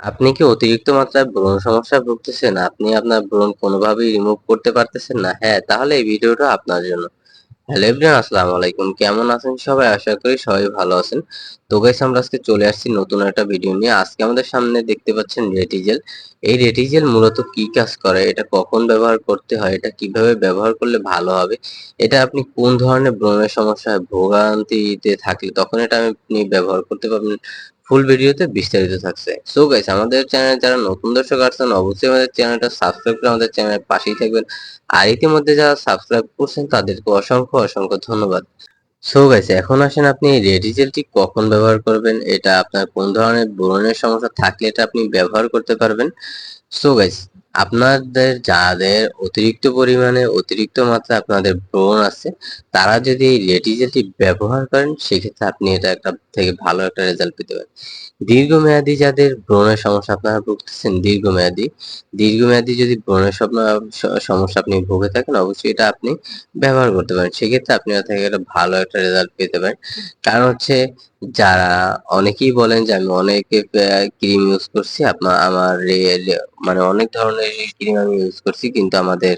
আপনি কি অতিরিক্ত মাত্রায় ব্রণ সমস্যায় ভুগতেছেন? আপনি আপনার ব্রণ কোনোভাবেই রিমুভ করতে পারতেছেন না? হ্যাঁ, তাহলে এই ভিডিওটা আপনার জন্য। হ্যালো এভরিওয়ান আসসালামু আলাইকুম। কেমন আছেন সবাই? আশা করি সবাই ভালো আছেন। তো গাইস আমরা আজকে চলে আসছি নতুন একটা ভিডিও নিয়ে। আজকে আমাদের সামনে দেখতে পাচ্ছেন রেটিজেল। এই রেটিজেল মূলত কি কাজ করে? এটা কখন ব্যবহার করতে হয়? এটা কীভাবে ব্যবহার করলে ভালো হবে? এটা আপনি কোন ধরনের ব্রণের সমস্যায় ভোগান্তিতে থাকলে তখন এটা আপনি ব্যবহার করতে পারবেন ফুল ভিডিওতে বিস্তারিত থাকছে। সো গাইস আমাদের চ্যানেলে যারা নতুন দর্শক আসছেন, অবশ্যই আমাদের চ্যানেলটা সাবস্ক্রাইব করে আমাদের চ্যানেলের পাশেই থাকবেন। আর ইতিমধ্যে যারা সাবস্ক্রাইব করছেন, তাদেরকে অসংখ্য অসংখ্য ধন্যবাদ। সো গাইস এখন আসেন আপনি রেডি জেলটি কখন ব্যবহার করবেন? এটা আপনার কোন ধরনের ব্রণের সমস্যা থাকলে এটা আপনি ব্যবহার করতে পারবেন? সো গাইস আপনাদের যাদের অতিরিক্ত পরিমাণে অতিরিক্ত মাত্রা আপনাদের ব্রণ আছে, তারা যদি এই রেটিজেলটি ব্যবহার করেন, সেক্ষেত্রে আপনি এটা একটা থেকে ভালো একটা রেজাল্ট পেতে পারেন। দীর্ঘমেয়াদী যাদের ব্রণের সমস্যা আপনারা ভুগতেছেন, দীর্ঘমেয়াদী দীর্ঘমেয়াদী যদি ব্রণের স্বপ্ন সমস্যা আপনি ভুগে থাকেন, অবশ্যই এটা আপনি ব্যবহার করতে পারেন। সেক্ষেত্রে আপনি থেকে একটা ভালো একটা রেজাল্ট পেতে পারেন। কারণ হচ্ছে যারা অনেকেই বলেন যে আমি অনেক ক্রিম ইউজ করছি আপনার আমার মানে অনেক ধরনের ক্রিম আমি ইউজ করছি, কিন্তু আমাদের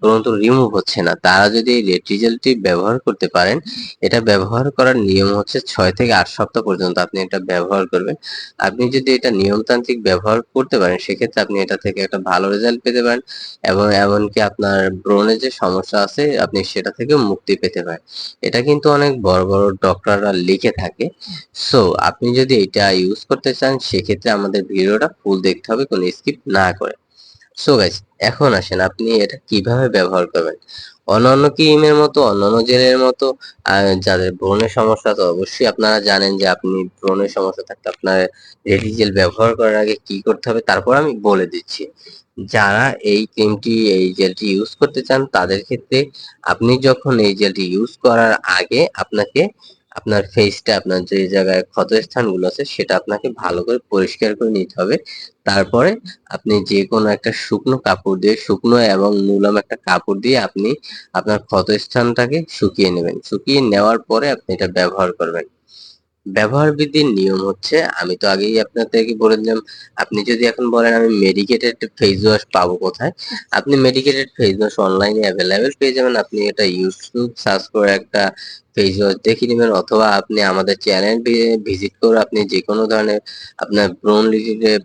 ব্রণ রিমুভ হচ্ছে না। তারা যদি এই রেট্রিজেলটি ব্যবহার করতে পারেন, এটা ব্যবহার করার নিয়ম হচ্ছে ছয় থেকে আট সপ্তাহ পর্যন্ত আপনি এটা ব্যবহার করবেন। আপনি যদি এটা নিয়মতান্ত্রিক ব্যবহার করতে পারেন, সেক্ষেত্রে আপনি এটা থেকে একটা ভালো রেজাল্ট পেতে পারেন এবং এমনকি আপনার ব্রণের যে সমস্যা আছে, আপনি সেটা থেকে মুক্তি পেতে পারেন। এটা কিন্তু অনেক বড় বড় ডক্টররা লিখে থাকে। সো আপনি যদি এটা ইউজ করতে চান, সেক্ষেত্রে আমাদের ভিডিওটা ফুল দেখতে হবে, কোনো স্কিপ না করে। সো গাইস এখন আসেন, আপনি এটা কীভাবে ব্যবহার করবেন? অন্যান্য ক্রিমের মতো, অন্যান্য জেলের মতো যাদের ব্রণের সমস্যা তো অবশ্যই আপনারা জানেন যে আপনি ব্রণের সমস্যা থাকতে আপনার রেডি জেল ব্যবহার করার আগে কি করতে হবে, তারপর আমি বলে দিচ্ছি। যারা এই ক্রিমটি এই জেলটি ইউজ করতে চান, তাদের ক্ষেত্রে আপনি যখন এই জেলটি ইউজ করার আগে আপনাকে আপনার ফেসটা আপনার যে জায়গায় ক্ষত স্থানগুলো আছে, সেটা আপনাকে ভালো করে পরিষ্কার করে নিতে হবে। তারপরে আপনি যে কোনো একটা শুকনো কাপড় দিয়ে, শুকনো এবং নুলাম একটা কাপড় দিয়ে আপনি আপনার ক্ষত স্থানটাকে শুকিয়ে নেবেন। শুকিয়ে নেওয়ার পরে আপনি এটা ব্যবহার করবেন। ব্যবহার বিধির নিয়ম হচ্ছে, আমি তো আগেই আপনাদেরকে বলে দিলাম আপনি যদি এখন বলেন আমি মেডিকেটেড ফেস ওয়াশ পাবো কোথায়, আপনি মেডিকেটেড ফেস ওয়াশ অনলাইনে অ্যাভেলেবেল পেয়ে যাবেন, আপনি এটা ইউটিউব সার্চ করে একটা ফেস ওয়াশ দেখে নেবেন, অথবা আপনি আমাদের চ্যানেল ভিজিট করে আপনি যে কোনো ধরনের আপনার ব্রোন রিলেটেড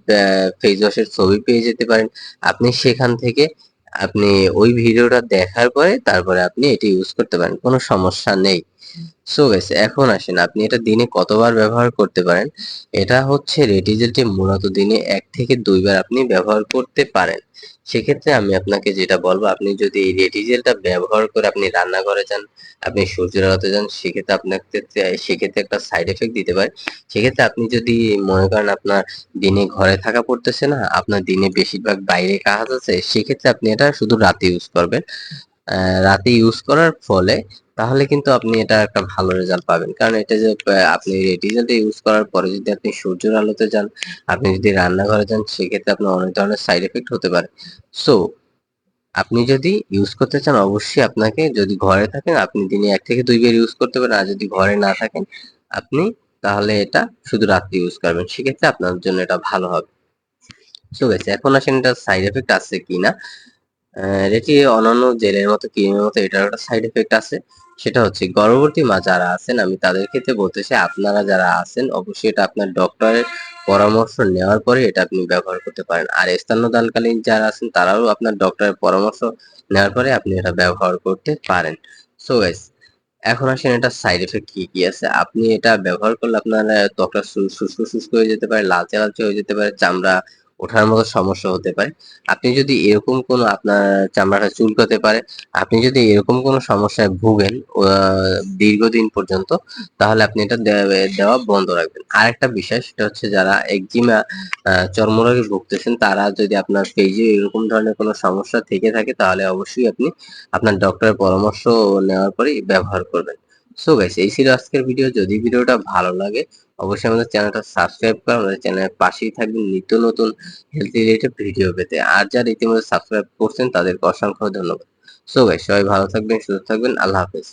ফেস ওয়াশের ছবি পেয়ে যেতে পারেন। আপনি সেখান থেকে আপনি ওই ভিডিওটা দেখার পরে তারপরে আপনি এটি ইউজ করতে পারেন, কোনো সমস্যা নেই। সো গাইস এখন আসেন, আপনি এটা দিনে কতবার ব্যবহার করতে পারেন? এটা হচ্ছে রেটিজেলটি মূলত দিনে এক থেকে দুইবার আপনি ব্যবহার করতে পারেন। সেক্ষেত্রে আমি আপনাকে যেটা বলব, আপনি যদি এই রেটিজেলটা ব্যবহার করে আপনি রান্না করে যান, আপনি সূর্য আলোতে যান, সেক্ষেত্রে আপনাকে সেক্ষেত্রে একটা সাইড এফেক্ট দিতে পারে। সেক্ষেত্রে আপনি যদি মনে করেন আপনার দিনে ঘরে থাকা পড়তেছে না, আপনার দিনে বেশিরভাগ বাইরে কাজ আছে, সেক্ষেত্রে আপনি এটা শুধু রাতে ইউজ করবেন। রাতে ইউজ করার ফলে তাহলে কিন্তু আপনি এটা একটা ভালো রেজাল্ট পাবেন। কারণ এটা যে আপনি রেটিজেলটা ইউজ করার পরে যদি আপনি সূর্যের আলোতে যান, আপনি যদি রান্নাঘরে যান, সেক্ষেত্রে আপনার অনেক ধরনের সাইড এফেক্ট হতে পারে। সো আপনি যদি ইউজ করতে চান, অবশ্যই আপনাকে যদি ঘরে থাকেন, আপনি দিনে এক থেকে দুইবার ইউজ করতে পারেন। আর যদি ঘরে না থাকেন, আপনি তাহলে এটা শুধু রাত্রি ইউজ করবেন। সেক্ষেত্রে আপনার জন্য এটা ভালো হবে। সো গেছে এখন আসেন এটা সাইড এফেক্ট আছে কিনা? এটি অন্যান্য জেলের মতো ক্রিমের মতো, এটার একটা সাইড এফেক্ট আছে। সেটা হচ্ছে গর্ভবতী মা যারা আছেন, আমি তাদের ক্ষেত্রে বলতে চাই আপনারা যারা আছেন, অবশ্যই এটা আপনার ডক্টরের পরামর্শ নেওয়ার পরে এটা আপনি ব্যবহার করতে পারেন। আর স্তন্যদানকালীন যারা আছেন, তারাও আপনার ডক্টরের পরামর্শ নেওয়ার পরে আপনি এটা ব্যবহার করতে পারেন। সো গাইস এখন আসেন এটা সাইড এফেক্ট কি কি আছে? আপনি এটা ব্যবহার করলে আপনার ত্বকটা শুষ্ক শুষ্ক হয়ে যেতে পারে লালচে লালচে হয়ে যেতে পারে, চামড়া ওঠার মতো সমস্যা হতে পারে। আপনি যদি এরকম কোনো আপনার চামড়াটা চুলকাতে পারে, আপনি যদি এরকম কোনো সমস্যায় ভুগেন দীর্ঘদিন পর্যন্ত, তাহলে আপনি এটা দেওয়া বন্ধ রাখবেন। আর একটা বিষয় সেটা হচ্ছে যারা একজিমা চর্মরোগে ভুগতেছেন, তারা যদি আপনার পেজে এরকম ধরনের কোনো সমস্যা থেকে থাকে, তাহলে অবশ্যই আপনি আপনার ডক্টরের পরামর্শ নেওয়ার পরেই ব্যবহার করবেন। সো গাইস এই ছিল আজকের ভিডিও যদি ভিডিওটা ভালো লাগে, অবশ্যই আমাদের চ্যানেলটা সাবস্ক্রাইব করে আমাদের চ্যানেলের পাশেই থাকবেন নিত্য নতুন হেলথ রিলেটেড ভিডিও পেতে। আর যারা ইতিমধ্যে সাবস্ক্রাইব করছেন, তাদেরকে অসংখ্য ধন্যবাদ। সো গাইস সবাই ভালো থাকবেন, সুস্থ থাকবেন। আল্লাহ হাফেজ।